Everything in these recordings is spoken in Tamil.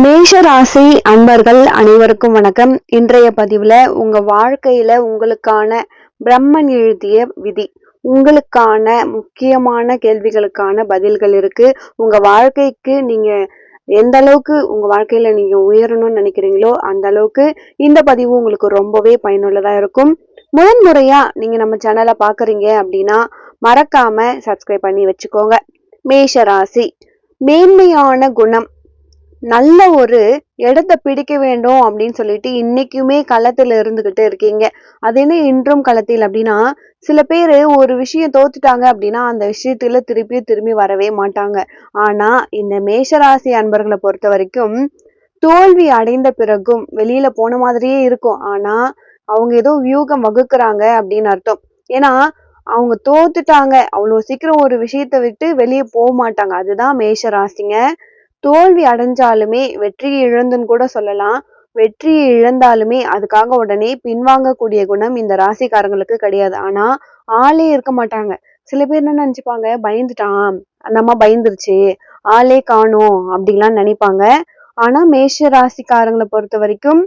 மேஷ ராசி அன்பர்கள் அனைவருக்கும் வணக்கம். இன்றைய பதிவுல உங்க வாழ்க்கையில உங்களுக்கான பிரம்மன் எழுதிய விதி உங்களுக்கான முக்கியமான கேள்விகளுக்கான பதில்கள் இருக்கு. உங்க வாழ்க்கைக்கு நீங்க எந்த அளவுக்கு உங்க வாழ்க்கையில நீங்க உயரணும்னு நினைக்கிறீங்களோ அந்த அளவுக்கு இந்த பதிவு உங்களுக்கு ரொம்பவே பயனுள்ளதா இருக்கும். முதன் முறையா நீங்க நம்ம சேனலை பாக்குறீங்க அப்படின்னா மறக்காம சப்ஸ்கிரைப் பண்ணி வச்சுக்கோங்க. மேஷ ராசி மேன்மையான குணம் நல்ல ஒரு இடத்த பிடிக்க வேண்டும் அப்படின்னு சொல்லிட்டு இன்னைக்குமே களத்துல இருந்துகிட்டு இருக்கீங்க. அது என்ன இன்றும் களத்தில் அப்படின்னா சில பேர் ஒரு விஷயம் தோத்துட்டாங்க அப்படின்னா அந்த விஷயத்துல திருப்பியும் திரும்பி வரவே மாட்டாங்க. ஆனா இந்த மேஷராசி அன்பர்களை பொறுத்த வரைக்கும் தோல்வி அடைந்த பிறகும் வெளியில போன மாதிரியே இருக்கும். ஆனா அவங்க ஏதோ வியூகம் வகுக்கிறாங்க அப்படின்னு அர்த்தம். ஏன்னா அவங்க தோத்துட்டாங்க. அவ்வளோ சீக்கிரம் ஒரு விஷயத்த விட்டு வெளியே போக மாட்டாங்க. அதுதான் மேஷ ராசிங்க தோல்வி அடைஞ்சாலுமே வெற்றியை இழந்துன்னு கூட சொல்லலாம். வெற்றியை இழந்தாலுமே அதுக்காக உடனே பின்வாங்கக்கூடிய குணம் இந்த ராசிக்காரங்களுக்கு கிடையாது. ஆனா ஆளே இருக்க மாட்டாங்க. சில பேர் என்ன நினைச்சுப்பாங்க? பயந்துட்டான். நம்ம பயந்துருச்சு. ஆளே காணும் அப்படிலாம் நினைப்பாங்க. ஆனா மேஷ ராசிக்காரங்களை பொறுத்த வரைக்கும்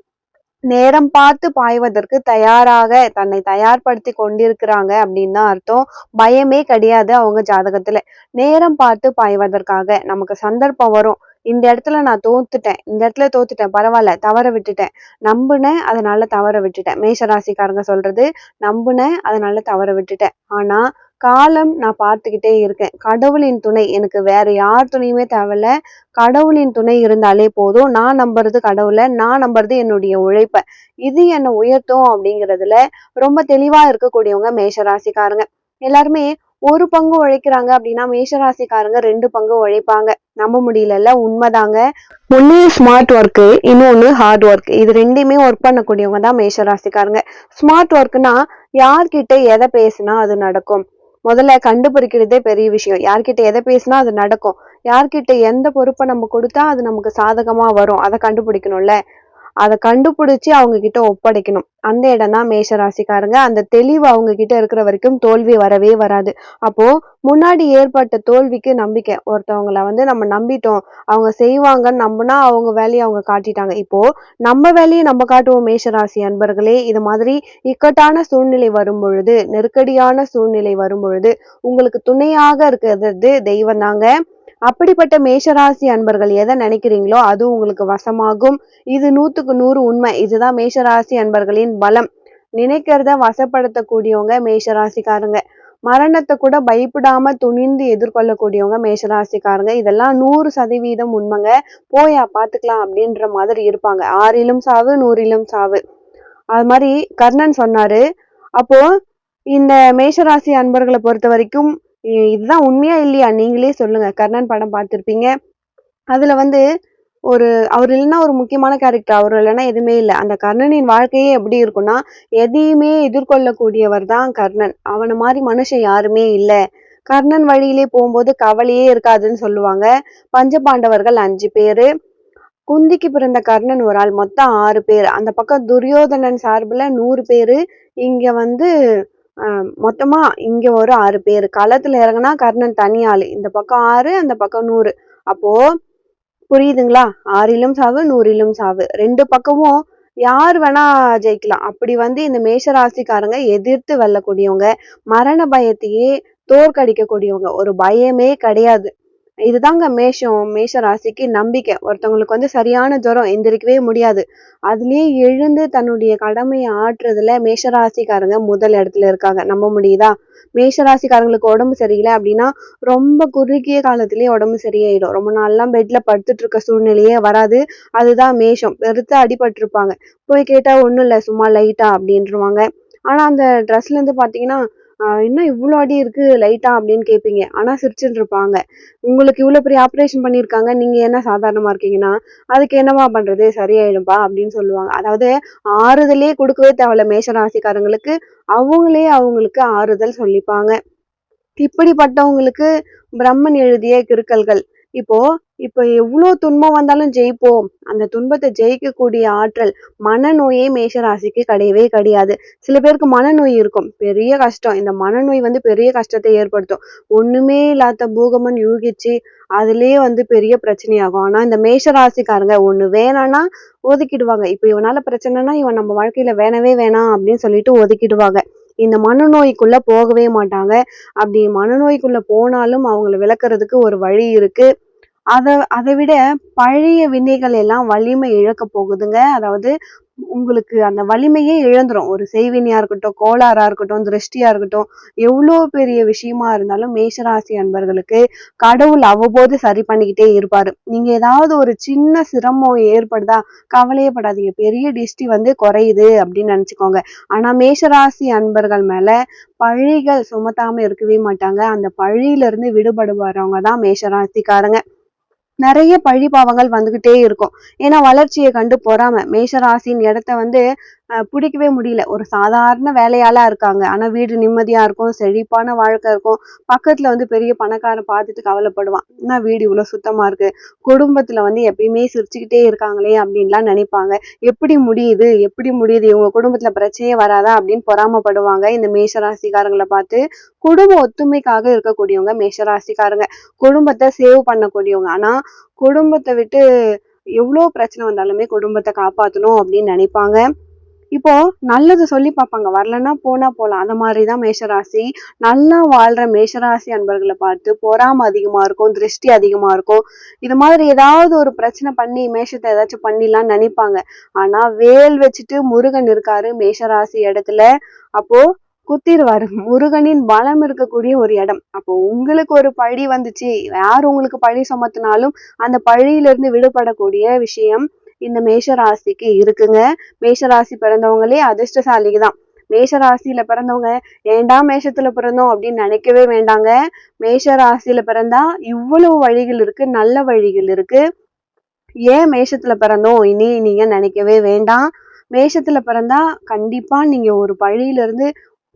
நேரம் பார்த்து பாய்வதற்கு தயாராக தன்னை தயார்படுத்தி கொண்டிருக்கிறாங்க அப்படின்னு தான் அர்த்தம். பயமே கிடையாது அவங்க ஜாதகத்துல. நேரம் பார்த்து பாய்வதற்காக நமக்கு சந்தர்ப்பம் வரும். இந்த இடத்துல நான் தோத்துட்டேன். இந்த இடத்துல தோத்துட்டேன். பரவாயில்ல. தவற விட்டுட்டேன். நம்புனேன் அதனால தவற விட்டுட்டேன். மேஷராசிக்காரங்க சொல்றது நம்புனேன் அதனால தவற விட்டுட்டேன். ஆனா காலம் நான் பார்த்துக்கிட்டே இருக்கேன். கடவுளின் துணை எனக்கு வேற யார் துணையுமே தேவையில்ல. கடவுளின் துணை இருந்தாலே போதும். நான் நம்புறது கடவுளை நான் நம்புறது என்னுடைய உழைப்ப. இது என்னை உயர்த்தும் அப்படிங்கிறதுல ரொம்ப தெளிவா இருக்கக்கூடியவங்க மேஷராசிக்காரங்க. எல்லாருமே ஒரு பங்கு உழைக்கிறாங்க அப்படின்னா மேஷராசிக்காரங்க ரெண்டு பங்கு உழைப்பாங்க. நம்ப முடியலல்ல உண்மைதாங்க. ஒன்று ஸ்மார்ட் ஒர்க்கு இன்னொன்னு ஹார்ட் ஒர்க் இது ரெண்டுமே ஒர்க் பண்ணக்கூடியவங்க தான் மேஷராசிக்காரங்க. ஸ்மார்ட் ஒர்க்னா யார்கிட்ட எதை பேசினா அது நடக்கும். முதல்ல கண்டுபிடிக்கிறதே பெரிய விஷயம். யார்கிட்ட எதை பேசினா அது நடக்கும். யார்கிட்ட எந்த பொறுப்பை நம்ம கொடுத்தா அது நமக்கு சாதகமா வரும். அதை கண்டுபிடிக்கணும்ல. அதை கண்டுபிடிச்சு அவங்க கிட்ட ஒப்படைக்கணும். அந்த இடம் தான் மேஷ ராசிக்காரங்க அந்த தெளிவு அவங்க கிட்ட இருக்கிற வரைக்கும் தோல்வி வரவே வராது. அப்போ முன்னாடி ஏற்பட்ட தோல்விக்கு நம்பிக்கை. ஒருத்தவங்கள வந்து நம்ம நம்பிட்டோம். அவங்க செய்வாங்கன்னு நம்பினா அவங்க வேலையை அவங்க காட்டிட்டாங்க. இப்போ நம்ம வேலையை நம்ம காட்டுவோம் மேஷராசி அன்பர்களே. இது மாதிரி இக்கட்டான சூழ்நிலை வரும் பொழுது நெருக்கடியான சூழ்நிலை வரும் பொழுது உங்களுக்கு துணையாக இருக்கிறது தெய்வம் தாங்க. அப்படிப்பட்ட மேஷராசி அன்பர்கள் எதை நினைக்கிறீங்களோ அது உங்களுக்கு வசமாகும். இது நூத்துக்கு நூறு உண்மை. இதுதான் மேஷராசி அன்பர்களின் பலம். நினைக்கிறத வசப்படுத்தக்கூடியவங்க மேஷராசிக்காரங்க. மரணத்தை கூட பயப்படாம துணிந்து எதிர்கொள்ளக்கூடியவங்க மேஷராசிக்காரங்க. இதெல்லாம் நூறு சதவீதம் உண்மைங்க. போயா பாத்துக்கலாம் அப்படின்ற மாதிரி இருப்பாங்க. ஆறிலும் சாவு நூறிலும் சாவு. அது மாதிரி கர்ணன் சொன்னாரு. அப்போ இந்த மேஷராசி அன்பர்களை பொறுத்த வரைக்கும் இதுதான் உண்மையா இல்லையா? நீங்களே சொல்லுங்க. கர்ணன் படம் பார்த்துருப்பீங்க. அதுல வந்து ஒரு அவர் இல்லைன்னா ஒரு முக்கியமான கேரக்டர் அவர் இல்லைன்னா எதுவுமே இல்லை. அந்த கர்ணனின் வாழ்க்கையே எப்படி இருக்கும்னா எதையுமே எதிர்கொள்ளக்கூடியவர் தான் கர்ணன். அவனை மாதிரி மனுஷன் யாருமே இல்லை. கர்ணன் வழியிலே போகும்போது கவலையே இருக்காதுன்னு சொல்லுவாங்க. பஞ்சபாண்டவர்கள் அஞ்சு பேரு. குந்திக்கு பிறந்த கர்ணன் ஒரு ஆள் மொத்தம் ஆறு பேர். அந்த பக்கம் துரியோதனன் சார்பில் நூறு பேர். இங்கே வந்து மொத்தமா இங்க ஒரு ஆறு பேர். களத்துல இறங்கினா கர்ணன் தனி ஆளு இந்த பக்கம் ஆறு அந்த பக்கம் நூறு. அப்போ புரியுதுங்களா? ஆறிலும் சாவு நூறிலும் சாவு. ரெண்டு பக்கமும் யார் வேணா ஜெயிக்கலாம். அப்படி வந்து இந்த மேஷராசிக்காரங்க எதிர்த்து வெல்லக்கூடியவங்க மரண பயத்தையே தோற்கடிக்கக்கூடியவங்க. ஒரு பயமே கிடையாது. இதுதாங்க மேஷம் மேஷ ராசிக்கு நம்பிக்கை. ஒருத்தவங்களுக்கு வந்து சரியான ஜுரம் எந்திரிக்கவே முடியாது. அதுலயே எழுந்து தன்னுடைய கடமையை ஆற்றுறதுல மேஷராசிக்காரங்க முதல் இடத்துல இருக்காங்க. நம்ப முடியுதா? மேஷராசிக்காரங்களுக்கு உடம்பு சரியில்லை அப்படின்னா ரொம்ப குறுகிய காலத்திலேயே உடம்பு சரியாயிடும். ரொம்ப நாள்லாம் பெட்ல படுத்துட்டு இருக்க சூழ்நிலையே வராது. அதுதான் மேஷம். பெருத்த அடிபட்டிருப்பாங்க. போய் கேட்டா ஒன்றும் இல்லை சும்மா லைட்டா அப்படின்ட்டுருவாங்க ஆனா அந்த ட்ரெஸ்ல இருந்து பாத்தீங்கன்னா இன்னும் இவ்வளோ அடி இருக்கு லைட்டா அப்படின்னு கேட்பீங்க ஆனால் சிரிச்சுட்டு இருப்பாங்க. உங்களுக்கு இவ்வளோ பெரிய ஆப்ரேஷன் பண்ணியிருக்காங்க நீங்க என்ன சாதாரணமா இருக்கீங்கன்னா அதுக்கு என்னவா பண்றது? சரியாயிடும்பா அப்படின்னு சொல்லுவாங்க. அதாவது ஆறுதலே கொடுக்கவே தேவையில்ல மேஷராசிக்காரங்களுக்கு. அவங்களே அவங்களுக்கு ஆறுதல் சொல்லிப்பாங்க. இப்படிப்பட்டவங்களுக்கு பிரம்மன் எழுதிய கிருக்கல்கள். இப்போ இப்போ எவ்வளோ துன்பம் வந்தாலும் ஜெயிப்போம். அந்த துன்பத்தை ஜெயிக்கக்கூடிய ஆற்றல் மனநோயே மேஷராசிக்கு கிடையவே கிடையாது. சில பேருக்கு மனநோய் இருக்கும். பெரிய கஷ்டம். இந்த மனநோய் வந்து பெரிய கஷ்டத்தை ஏற்படுத்தும். ஒண்ணுமே இல்லாத பூகமன் யூகிச்சு அதுலயே வந்து பெரிய பிரச்சனையாகும். ஆனா இந்த மேஷராசிக்காரங்க ஒண்ணு வேணாம்னா ஒதுக்கிடுவாங்க. இப்போ இவனால பிரச்சனைனா இவன் நம்ம வாழ்க்கையில வேணவே வேணாம் அப்படின்னு சொல்லிட்டு ஒதுக்கிடுவாங்க. இந்த மனநோய்க்குள்ள போகவே மாட்டாங்க. அப்படி மனநோய்க்குள்ள போனாலும் அவங்கள விளக்குறதுக்கு ஒரு வழி இருக்கு. அதை அதை விட பழைய வினைகள் எல்லாம் வலிமை இழக்க போகுதுங்க. அதாவது உங்களுக்கு அந்த வலிமையே இழந்துரும். ஒரு செய்வினியா இருக்கட்டும் கோளாறா இருக்கட்டும் திருஷ்டியா இருக்கட்டும் எவ்வளோ பெரிய விஷயமா இருந்தாலும் மேஷராசி அன்பர்களுக்கு கடவுள் அவ்வப்போது சரி பண்ணிக்கிட்டே இருப்பாரு. நீங்க ஏதாவது ஒரு சின்ன சிரமம் ஏற்படுதா கவலையே படாதீங்க பெரிய டிஷ்டி வந்து குறையுது அப்படின்னு நினைச்சுக்கோங்க. ஆனா மேஷராசி அன்பர்கள் மேல பழிகள் சுமத்தாம இருக்கவே மாட்டாங்க. அந்த பழியில இருந்து விடுபடுவாரவங்க தான் மேஷராசிக்காரங்க. நிறைய பழி பாவங்கள் வந்துகிட்டே இருக்கும். ஏன்னா வளர்ச்சியை கண்டு பொறாம. மேஷராசின் இடத்த வந்து பிடிக்கவே முடியல. ஒரு சாதாரண வேலையாளா இருக்காங்க. ஆனா வீடு நிம்மதியா இருக்கும் செழிப்பான வாழ்க்கை இருக்கும். பக்கத்துல வந்து பெரிய பணக்காரன் பார்த்துட்டு கவலைப்படுவான். என்ன வீடு இவ்வளவு சுத்தமா இருக்கு? குடும்பத்துல வந்து எப்பயுமே சிரிச்சுக்கிட்டே இருக்காங்களே அப்படின்லாம் நினைப்பாங்க. எப்படி முடியுது? எப்படி முடியுது? இவங்க குடும்பத்துல பிரச்சனையே வராதா? அப்படின்னு பொறாமப்படுவாங்க. இந்த மேஷராசிக்காரங்களை பார்த்து குடும்ப ஒத்துமைக்காக இருக்கக்கூடியவங்க மேஷராசிக்காரங்க. குடும்பத்தை சேவ் பண்ணக்கூடியவங்க. ஆனா குடும்பத்தை விட்டு எவ்வளோ பிரச்சனை வந்தாலுமே குடும்பத்தை காப்பாற்றணும் அப்படின்னு நினைப்பாங்க. இப்போ நல்லது சொல்லி பார்ப்பாங்க. வரலன்னா போனா போகலாம் அந்த மாதிரிதான் மேஷராசி. நல்லா வாழ்ற மேஷராசி அன்பர்களை பார்த்து பொறாம அதிகமா இருக்கும் திருஷ்டி அதிகமா இருக்கும். இது மாதிரி ஏதாவது ஒரு பிரச்சனை பண்ணி மேஷத்தை ஏதாச்சும் பண்ணிடலாம்னு நினைப்பாங்க. ஆனா வேல் வச்சுட்டு முருகன் இருக்காரு மேஷராசி இடத்துல. அப்போ குத்திடுவாரு. முருகனின் பலம் இருக்கக்கூடிய ஒரு இடம். அப்போ உங்களுக்கு ஒரு பழி வந்துச்சு. யார் உங்களுக்கு பழி சுமத்தினாலும் அந்த பழியில இருந்து விடுபடக்கூடிய விஷயம் இந்த மேஷ ராசிக்கு இருக்குங்க. மேஷ ராசி பிறந்தவங்களே அதிர்ஷ்டசாலிக்கு தான் மேஷ ராசியில பிறந்தவங்க ஏண்டா மேஷத்துல பிறந்தோம்? அப்படின்னு நினைக்கவே வேண்டாங்க. மேஷ ராசியில பிறந்தா இவ்வளவு வழிகள் இருக்கு நல்ல வழிகள் இருக்கு. ஏன் மேஷத்துல பிறந்தோம்? இனி நீங்க நினைக்கவே வேண்டாம். மேஷத்துல பிறந்தா கண்டிப்பா நீங்க ஒரு பழியில இருந்து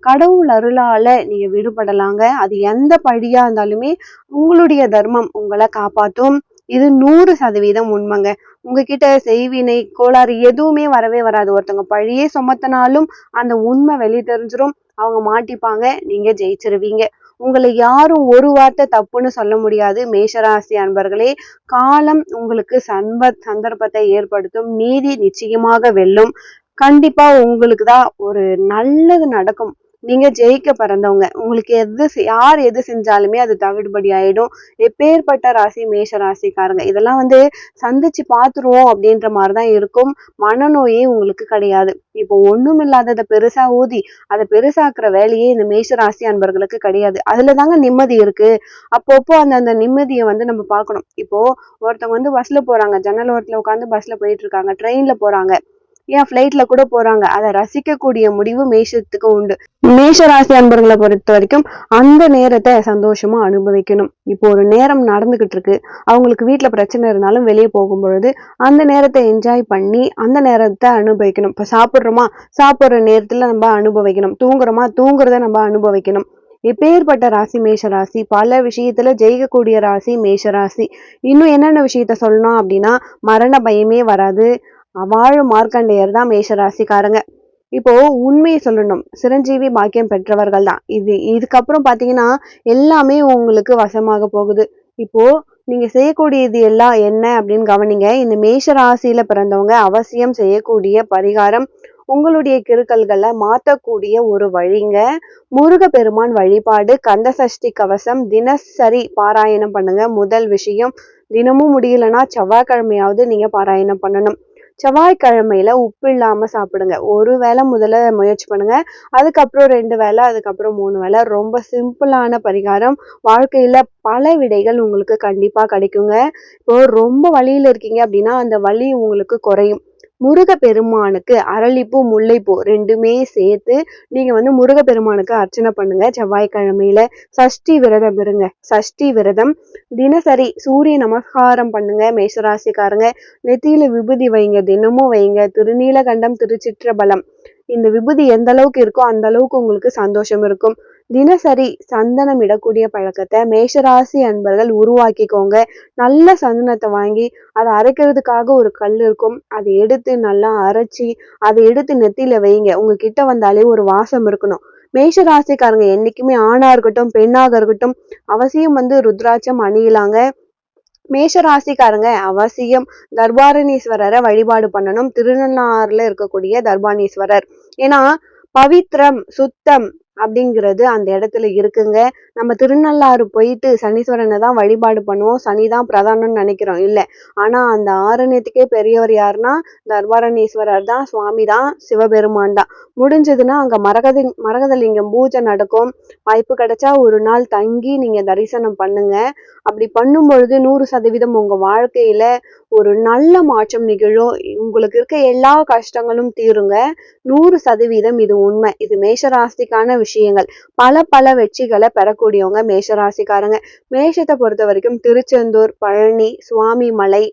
கடவுள் அருளால நீங்க விடுபடலாங்க. அது எந்த பழியா இருந்தாலுமே உங்களுடைய தர்மம் உங்களை காப்பாற்றும். இது நூறு சதவீதம் உண்மைங்க. உங்ககிட்ட செய்வினை கோளாறு எதுவுமே வரவே வராது. ஒருத்தவங்க பழியே சுமத்தினாலும் அந்த உண்மை வெளி தெரிஞ்சிடும் அவங்க மாட்டிப்பாங்க. நீங்க ஜெயிச்சிருவீங்க. உங்களை யாரும் ஒரு வார்த்தை தப்புன்னு சொல்ல முடியாது. மேஷராசி அன்பர்களே காலம் உங்களுக்கு சன்ப சந்தர்ப்பத்தை ஏற்படுத்தும். நீதி நிச்சயமாக வெல்லும். கண்டிப்பா உங்களுக்கு தான் ஒரு நல்லது நடக்கும். நீங்க ஜெயிக்க பிறந்தவங்க. உங்களுக்கு எது யார் எது செஞ்சாலுமே அது தவிடுபடி ஆயிடும். எப்பேற்பட்ட ராசி? மேஷ ராசிக்காரங்க. இதெல்லாம் வந்து சந்திச்சு பாத்துருவோம் அப்படின்ற மாதிரிதான் இருக்கும். மனநோயே உங்களுக்கு கிடையாது. இப்போ ஒண்ணும் இல்லாததை பெருசா ஊதி அதை பெருசாக்குற வேலையே இந்த மேஷ ராசி அன்பர்களுக்கு கிடையாது. அதுல தாங்க நிம்மதி இருக்கு. அப்பப்போ அந்த அந்த நிம்மதியை வந்து நம்ம பார்க்கணும். இப்போ ஒருத்தவங்க வந்து பஸ்ல போறாங்க. ஜன்னல் ஓரத்துல உட்காந்து பஸ்ல போயிட்டு இருக்காங்க. ட்ரெயின்ல போறாங்க. ஏன் ஃப்ளைட்ல கூட போறாங்க. அதை ரசிக்கக்கூடிய முடிவு மேஷத்துக்கு உண்டு. மேஷ ராசி அன்பர்களை பொறுத்த வரைக்கும் அந்த நேரத்தை சந்தோஷமா அனுபவிக்கணும். இப்போ ஒரு நேரம் நடந்துகிட்டு இருக்கு. அவங்களுக்கு வீட்டுல பிரச்சனை இருந்தாலும் வெளியே போகும் பொழுது அந்த நேரத்தை என்ஜாய் பண்ணி அந்த நேரத்தை அனுபவிக்கணும். இப்ப சாப்பிட்றோமா? சாப்பிடுற நேரத்துல நம்ம அனுபவிக்கணும். தூங்குறோமா? தூங்குறத நம்ம அனுபவிக்கணும். எப்பேற்பட்ட ராசி மேஷ ராசி பல விஷயத்துல ஜெயிக்கக்கூடிய ராசி மேஷ ராசி இன்னும் என்னென்ன விஷயத்த சொல்லணும் அப்படின்னா மரண பயமே வராது. வாழும் மார்க்கண்டேயர் தான் மேஷராசிக்காரங்க. இப்போ உண்மையை சொல்லணும். சிரஞ்சீவி பாக்கியம் பெற்றவர்கள் தான். இது இதுக்கப்புறம் பார்த்தீங்கன்னா எல்லாமே உங்களுக்கு வசமாக போகுது. இப்போ நீங்க செய்யக்கூடியது எல்லாம் என்ன அப்படின்னு கவனிங்க. இந்த மேஷ ராசியில பிறந்தவங்க அவசியம் செய்யக்கூடிய பரிகாரம் உங்களுடைய கிருக்கல்களை மாற்றக்கூடிய ஒரு வழிங்க. முருகப்பெருமான் வழிபாடு கந்த சஷ்டி கவசம் தினசரி பாராயணம் பண்ணுங்க. முதல் விஷயம் தினமும் முடியலன்னா செவ்வாய்க்கிழமையாவது நீங்க பாராயணம் பண்ணணும். செவ்வாய்க்கிழமையில உப்பு இல்லாம சாப்பிடுங்க. ஒரு வேளை முதல்ல முயற்சி பண்ணுங்க. அதுக்கப்புறம் ரெண்டு வேளை அதுக்கப்புறம் மூணு வேளை. ரொம்ப சிம்பிளான பரிகாரம். வாழ்க்கையில பல விடைகள் உங்களுக்கு கண்டிப்பா கிடைக்குங்க. இப்போ ரொம்ப வழியில் இருக்கீங்க அப்படின்னா அந்த வலி உங்களுக்கு குறையும். முருகப்பெருமானுக்கு அரளிப்பூ முல்லைப்பூ ரெண்டுமே சேர்த்து நீங்க வந்து முருகப்பெருமானுக்கு அர்ச்சனை பண்ணுங்க. செவ்வாய்க்கிழமையில சஷ்டி விரதம் இருங்க. சஷ்டி விரதம் தினசரி சூரிய நமஸ்காரம் பண்ணுங்க. மேஷராசிக்காரங்க நெத்தியில விபூதி வைங்க. தினமும் வைங்க. திருநீலகண்டம் திருச்சிற்றபலம் இந்த விபூதி எந்த அளவுக்கு இருக்கோ அந்த அளவுக்கு உங்களுக்கு சந்தோஷம் இருக்கும். தினசரி சந்தனம் இடக்கூடிய பழக்கத்தை மேஷராசி அன்பர்கள் உருவாக்கிக்கோங்க. நல்ல சந்தனத்தை வாங்கி அதை அரைக்கிறதுக்காக ஒரு கல் இருக்கும். அதை எடுத்து நல்லா அரைச்சி அதை எடுத்து நெத்தியில வைங்க. உங்ககிட்ட வந்தாலே ஒரு வாசம் இருக்கணும். மேஷ ராசிக்காரங்க என்னைக்குமே ஆணா இருக்கட்டும் பெண்ணாக இருக்கட்டும் அவசியம் வந்து ருத்ராட்சம் அணியலாங்க. மேஷ ராசிக்காரங்க அவசியம் தர்பாரணீஸ்வரரை வழிபாடு பண்ணணும். திருநள்ளாறுல இருக்கக்கூடிய தர்பாணீஸ்வரர் ஏன்னா பவித்ரம் சுத்தம் அப்படிங்கிறது அந்த இடத்துல இருக்குங்க. நம்ம திருநள்ளாறு போயிட்டு சனீஸ்வரனை தான் வழிபாடு பண்ணுவோம். சனி தான் பிரதானம்னு நினைக்கிறோம். இல்லை. ஆனால் அந்த ஆரண்யத்துக்கே பெரியவர் யாருன்னா தர்பாரணீஸ்வரர் தான் சுவாமி தான் சிவபெருமான் தான். முடிஞ்சதுன்னா அங்கே மரகதி மரகதலிங்கம் பூஜை நடக்கும். வாய்ப்பு கிடைச்சா ஒரு நாள் தங்கி நீங்கள் தரிசனம் பண்ணுங்க. அப்படி பண்ணும் பொழுது நூறு சதவீதம் உங்கள் வாழ்க்கையில் ஒரு நல்ல மாற்றம் நிகழும். உங்களுக்கு இருக்க எல்லா கஷ்டங்களும் தீருங்க. நூறு சதவீதம் இது உண்மை. இது மேஷராசிக்கான விஷயங்கள். பல பல வெற்றிகளை பெறக்கூடியவங்க மேஷராசிக்காரங்க. மேஷத்தை பொறுத்த வரைக்கும் திருச்செந்தூர் பழனி சுவாமி மலை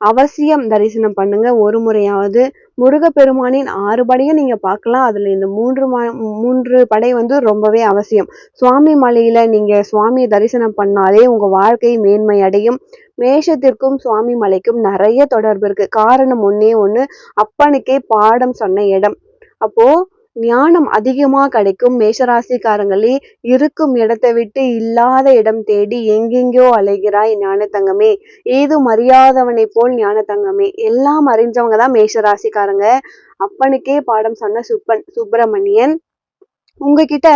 அவசியம் தரிசனம் பண்ணுங்க. ஒரு முறையாவது முருகப்பெருமானின் ஆறு படையும் நீங்க பார்க்கலாம். அதுல இந்த மூன்று மூன்று படை வந்து ரொம்பவே அவசியம். சுவாமி மலையில நீங்க சுவாமியை தரிசனம் பண்ணாலே உங்க வாழ்க்கை மேன்மை அடையும் மேஷத்திற்கும் சுவாமி மலைக்கும் நிறைய தொடர்பு இருக்கு. காரணம் ஒன்னே ஒண்ணு அப்பனுக்கே பாடம் சொன்ன இடம். அப்போ ஞானம் அதிகமா கிடைக்கும். மேஷராசிக்காரங்களே இருக்கும் இடத்தை விட்டு இல்லாத இடம் தேடி எங்கெங்கோ அலைகிறாய் ஞான தங்கமே ஏதும் அறியாதவனை போல் ஞான தங்கமே எல்லாம் அறிஞ்சவங்க தான் மேஷராசிக்காரங்க. அப்பனுக்கே பாடம் சொன்ன சுப்பன் சுப்பிரமணியன். உங்ககிட்ட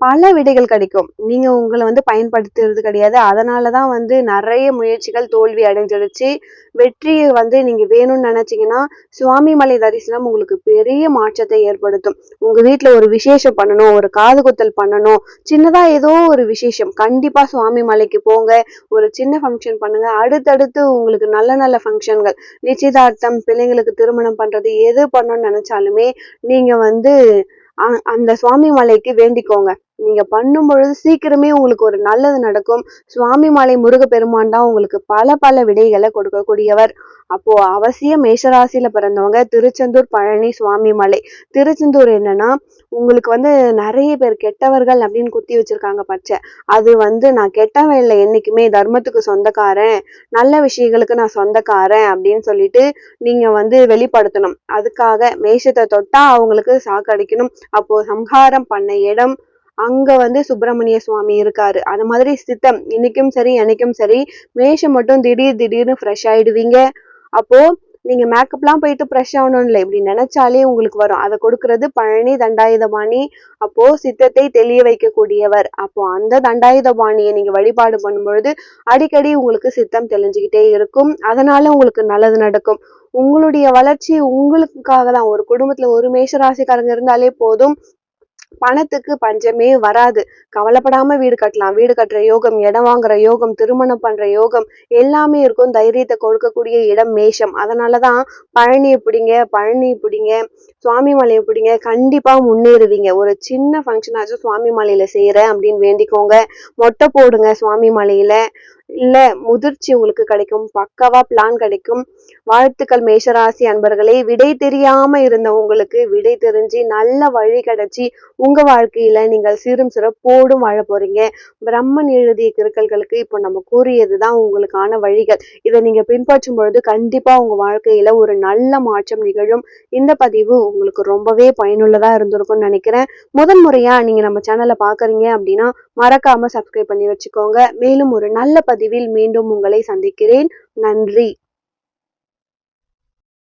பல விடைகள் கிடைக்கும். நீங்க உங்களை வந்து பயன்படுத்துறது கிடையாது. அதனாலதான் வந்து நிறைய முயற்சிகள் தோல்வி அடைஞ்சிடுச்சு. வெற்றியை வந்து நீங்க வேணும்னு நினைச்சீங்கன்னா சுவாமி மலை தரிசனம் உங்களுக்கு பெரிய மாற்றத்தை ஏற்படுத்தும். உங்க வீட்டுல ஒரு விசேஷம் பண்ணணும் ஒரு காது குத்தல் பண்ணணும். சின்னதா ஏதோ ஒரு விசேஷம். கண்டிப்பா சுவாமி மலைக்கு போங்க. ஒரு சின்ன ஃபங்க்ஷன் பண்ணுங்க. அடுத்தடுத்து உங்களுக்கு நல்ல நல்ல ஃபங்க்ஷன்கள் நிச்சயதார்த்தம் பிள்ளைங்களுக்கு திருமணம் பண்றது எது பண்ணணும்னு நினைச்சாலுமே நீங்க வந்து அந்த சுவாமி மலைக்கு வேண்டிக்கோங்க. நீங்க பண்ணும் பொழுது சீக்கிரமே உங்களுக்கு ஒரு நல்லது நடக்கும். சுவாமி மலை முருகப்பெருமான் தான் உங்களுக்கு பல பல விடைகளை கொடுக்கக்கூடியவர். அப்போ அவசியம் மேஷராசியில பிறந்தவங்க திருச்செந்தூர் பழனி சுவாமி மலை. திருச்செந்தூர் என்னன்னா உங்களுக்கு வந்து நிறைய பேர் கெட்டவர்கள் அப்படின்னு குத்தி வச்சிருக்காங்க பச்சை. அது வந்து நான் கெட்டவன் இல்லை என்னைக்குமே தர்மத்துக்கு சொந்தக்காரன் நல்ல விஷயங்களுக்கு நான் சொந்தக்காரன் அப்படின்னு சொல்லிட்டு நீங்க வந்து வெளிப்படுத்தணும். அதுக்காக மேஷத்தை தொட்டா அவங்களுக்கு சாக்கடிக்கணும். அப்போ சம்ஹாரம் பண்ண இடம் அங்க வந்து சுப்பிரமணிய சுவாமி இருக்காரு. அந்த மாதிரி சித்தம் இன்னைக்கும் சரி என்னைக்கும் சரி மேஷம் மட்டும் திடீர் திடீர்னு ஃப்ரெஷ் ஆயிடுவீங்க. அப்போ நீங்க மேக்கப்லாம் போயிட்டு ஃப்ரெஷ் ஆகணும் இல்லை இப்படி நினைச்சாலே உங்களுக்கு வரும். அதை கொடுக்கறது பழனி தண்டாயுதபாணி. அப்போ சித்தத்தை தெளிய வைக்கக்கூடியவர். அப்போ அந்த தண்டாயுதபாணியை நீங்க வழிபாடு பண்ணும்பொழுது அடிக்கடி உங்களுக்கு சித்தம் தெளிஞ்சுக்கிட்டே இருக்கும். அதனால உங்களுக்கு நல்லது நடக்கும். உங்களுடைய வளர்ச்சி உங்களுக்காக தான் ஒரு குடும்பத்துல ஒரு மேஷராசிக்காரங்க இருந்தாலே போதும். பணத்துக்கு பஞ்சமே வராது. கவலைப்படாம வீடு கட்டலாம். வீடு கட்டுற யோகம் இடம் வாங்குற யோகம் திருமணம் பண்ற யோகம் எல்லாமே இருக்கும். தைரியத்தை கொடுக்கக்கூடிய இடம் மேஷம். அதனாலதான் பழனியை பிடிங்க பழனி பிடிங்க சுவாமி மலையை பிடிங்க. கண்டிப்பா முன்னேறுவீங்க. ஒரு சின்ன ஃபங்க்ஷன் ஆச்சும் சுவாமி மலையில செய்யறேன் அப்படின்னு வேண்டிக்கோங்க. மொட்டை போடுங்க சுவாமி மலையில. இல்ல முதிர்ச்சி உங்களுக்கு கிடைக்கும். பக்கவா பிளான் கிடைக்கும். வாழ்த்துக்கள் மேஷராசி அன்பர்களே. விடை தெரியாம இருந்த உங்களுக்கு விடை தெரிஞ்சு நல்ல வழி கிடைச்சி உங்க வாழ்க்கையில நீங்கள் சீரும் சிறப்போடும் வாழ போறீங்க. பிரம்மன் எழுதிய கிருக்கல்களுக்கு இப்போ நம்ம கூறியதுதான் உங்களுக்கான வழிகள். இதை நீங்க பின்பற்றும் பொழுது கண்டிப்பா உங்க வாழ்க்கையில ஒரு நல்ல மாற்றம் நிகழும். இந்த பதிவு உங்களுக்கு ரொம்பவே பயனுள்ளதா இருந்திருக்கும்னு நினைக்கிறேன். முதன் முறையா நீங்க நம்ம சேனலை பாக்குறீங்க அப்படின்னா மறக்காம சப்ஸ்கிரைப் பண்ணி வச்சுக்கோங்க. மேலும் ஒரு நல்ல பதிவில் மீண்டும் உங்களை சந்திக்கிறேன். நன்றி.